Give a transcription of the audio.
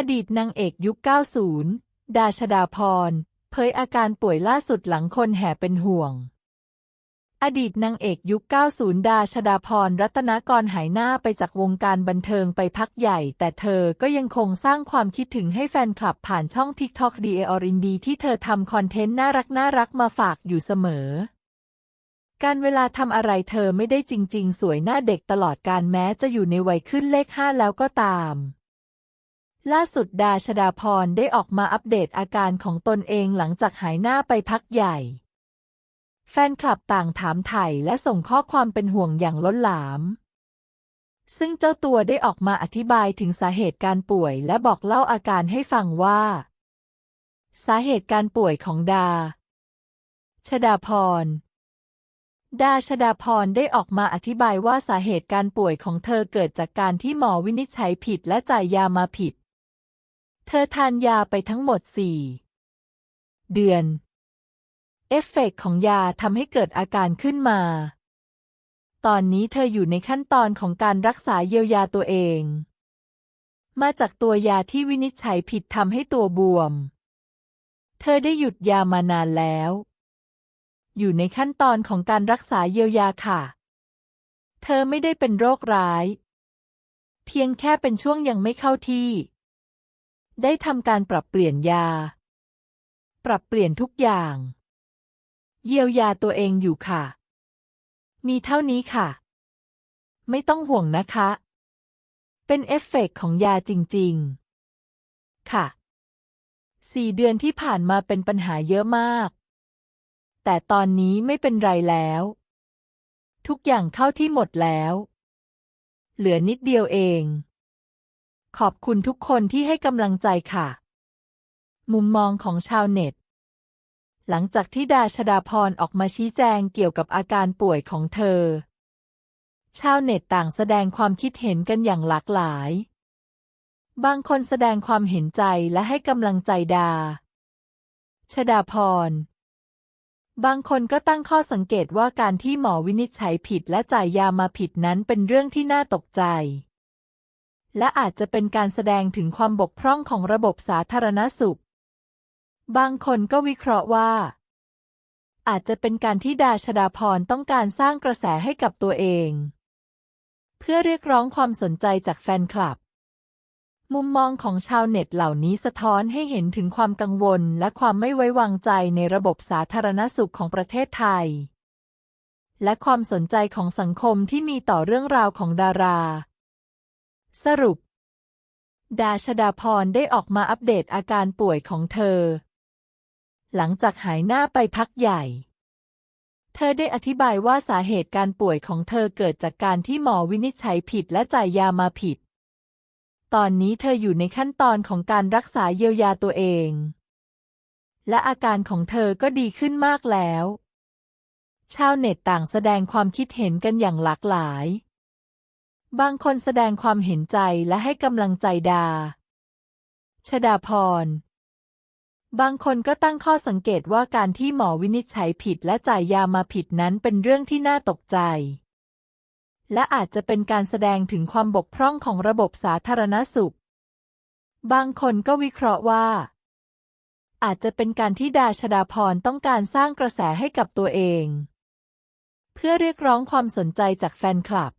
อดีตนางเอกยุค 90 ดาชดาพร เผยอาการป่วยล่าสุดหลังคนแห่เป็นห่วง อดีตนางเอกยุค 90 ดาชดาพร รัตนกรหายหน้าไปจากวงการบันเทิงไปพักใหญ่ แต่เธอก็ยังคงสร้างความคิดถึงให้แฟนคลับผ่านช่อง TikTok d a o r i n d ที่เธอทำคอนเทนต์น่ารักน่ารักมาฝากอยู่เสมอการเวลาทำอะไรเธอไม่ได้จริง ๆ สวยหน้าเด็กตลอดการแม้จะอยู่ในวัยขึ้นเลขห้าแล้วก็ตาม ล่าสุดดาชดาพรได้ออกมาอัปเดตอาการของตนเองหลังจากหายหน้าไปพักใหญ่ แฟนคลับต่างถามไถ่และส่งข้อความเป็นห่วงอย่างล้นหลาม ซึ่งเจ้าตัวได้ออกมาอธิบายถึงสาเหตุการป่วยและบอกเล่าอาการให้ฟังว่า สาเหตุการป่วยของดา ชดาพร ดาชดาพรได้ออกมาอธิบายว่าสาเหตุการป่วยของเธอเกิดจากการที่หมอวินิจฉัยผิดและจ่ายยามาผิด เธอทานยาไปทั้งหมดสี่เดือน เอฟเฟกต์ของยาทำให้เกิดอาการขึ้นมา ตอนนี้เธออยู่ในขั้นตอนของการรักษาเยียวยาตัวเอง มาจากตัวยาที่วินิจฉัยผิดทำให้ตัวบวม เธอได้หยุดยามานานแล้ว อยู่ในขั้นตอนของการรักษาเยียวยาค่ะ เธอไม่ได้เป็นโรคร้าย เพียงแค่เป็นช่วงยังไม่เข้าที่ ได้ทำการปรับเปลี่ยนยา ปรับเปลี่ยนทุกอย่าง เยียวยาตัวเองอยู่ค่ะ มีเท่านี้ค่ะ ไม่ต้องห่วงนะคะ เป็นเอฟเฟกต์ของยาจริง ๆ ค่ะสี่เดือนที่ผ่านมาเป็นปัญหาเยอะมาก แต่ตอนนี้ไม่เป็นไรแล้ว ทุกอย่างเข้าที่หมดแล้ว เหลือนิดเดียวเอง ขอบคุณทุกคนที่ให้กำลังใจค่ะ มุมมองของชาวเน็ต หลังจากที่ดาชดาพรออกมาชี้แจงเกี่ยวกับอาการป่วยของเธอ ชาวเน็ตต่างแสดงความคิดเห็นกันอย่างหลากหลาย บางคนแสดงความเห็นใจและให้กำลังใจดา ชดาพร บางคนก็ตั้งข้อสังเกตว่าการที่หมอวินิจฉัยผิดและจ่ายยามาผิดนั้นเป็นเรื่องที่น่าตกใจ และอาจจะเป็นการแสดงถึงความบกพร่องของระบบสาธารณสุข บางคนก็วิเคราะห์ว่า อาจจะเป็นการที่ดาชดาพรต้องการสร้างกระแสให้กับตัวเอง เพื่อเรียกร้องความสนใจจากแฟนคลับ มุมมองของชาวเน็ตเหล่านี้สะท้อนให้เห็นถึงความกังวลและความไม่ไว้วางใจในระบบสาธารณสุขของประเทศไทย และความสนใจของสังคมที่มีต่อเรื่องราวของดารา สรุป ดาชดาพรได้ออกมาอัปเดตอาการป่วยของเธอ หลังจากหายหน้าไปพักใหญ่ เธอได้อธิบายว่าสาเหตุการป่วยของเธอเกิดจากการที่หมอวินิจฉัยผิดและจ่ายยามาผิด ตอนนี้เธออยู่ในขั้นตอนของการรักษาเยียวยาตัวเอง และอาการของเธอก็ดีขึ้นมากแล้ว ชาวเน็ตต่างแสดงความคิดเห็นกันอย่างหลากหลาย บางคนแสดงความเห็นใจและให้กำลังใจดา ชดาพร บางคนก็ตั้งข้อสังเกตว่าการที่หมอวินิจฉัยผิดและจ่ายยามาผิดนั้นเป็นเรื่องที่น่าตกใจ และอาจจะเป็นการแสดงถึงความบกพร่องของระบบสาธารณสุข บางคนก็วิเคราะห์ว่า อาจจะเป็นการที่ดาชดาพรต้องการสร้างกระแสให้กับตัวเอง เพื่อเรียกร้องความสนใจจากแฟนคลับ